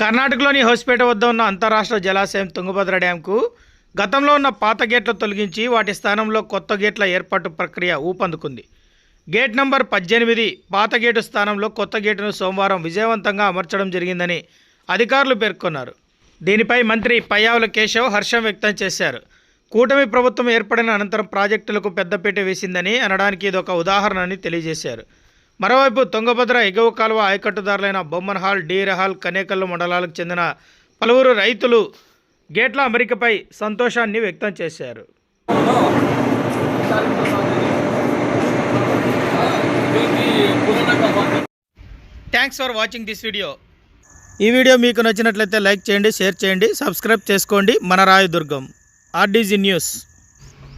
కర్ణాటకలోని హోస్పేట వద్ద ఉన్న అంతరాష్ట్ర జలాశయం తుంగభద్ర డ్యాంకు గతంలో ఉన్న పాత గేట్లు తొలగించి వాటి స్థానంలో కొత్త గేట్ల ఏర్పాటు ప్రక్రియ ఊపందుకుంది. గేట్ నంబర్ పద్దెనిమిది పాత గేటు స్థానంలో కొత్త గేటును సోమవారం విజయవంతంగా అమర్చడం జరిగిందని అధికారులు పేర్కొన్నారు. దీనిపై మంత్రి పయ్యావుల కేశవ్ హర్షం వ్యక్తం చేశారు. కూటమి ప్రభుత్వం ఏర్పడిన అనంతరం ప్రాజెక్టులకు పెద్దపీట వేసిందని అనడానికి ఇదొక ఉదాహరణ అని తెలియజేశారు. మరోవైపు తుంగభద్ర ఎగువ కాలువ ఆయకట్టుదారులైన బొమ్మన్హాల్ డీరహాల్ కనేకల్లు మండలాలకు చెందిన పలువురు రైతులు గేట్ల అమరికపై సంతోషాన్ని వ్యక్తం చేశారు. Thanks for watching this video ఈ వీడియో మీకు నచ్చినట్లయితే లైక్ చేయండి షేర్ చేయండి సబ్స్క్రైబ్ చేసుకోండి. మన రాయదుర్గం ఆర్డీజీ న్యూస్.